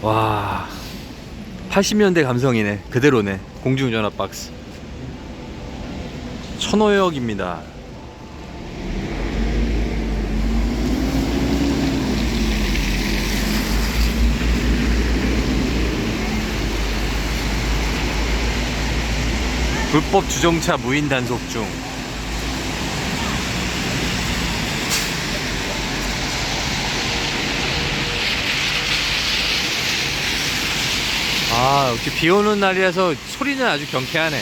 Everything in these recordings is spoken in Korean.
와 80년대 감성이네. 그대로네. 공중전화 박스. 천호역입니다. 불법 주정차 무인 단속 중 아, 이렇게 비 오는 날이라서 소리는 아주 경쾌하네.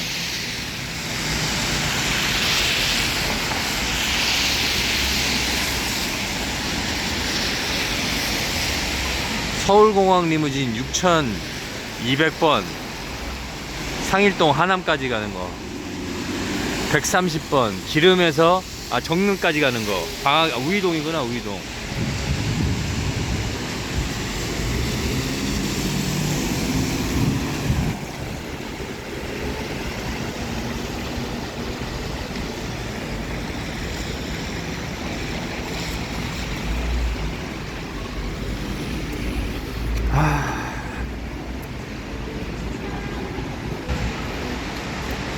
서울공항 리무진 6200번. 상일동 하남까지 가는 거. 130번. 기름에서 아 정릉까지 가는 거. 방학 아, 우이동이구나 우이동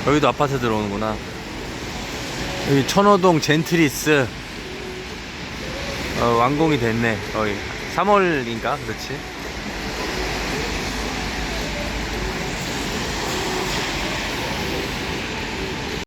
여기도 아파트 들어오는구나. 여기 천호동 젠트리스 어, 완공이 됐네. 거의 3월인가 그렇지?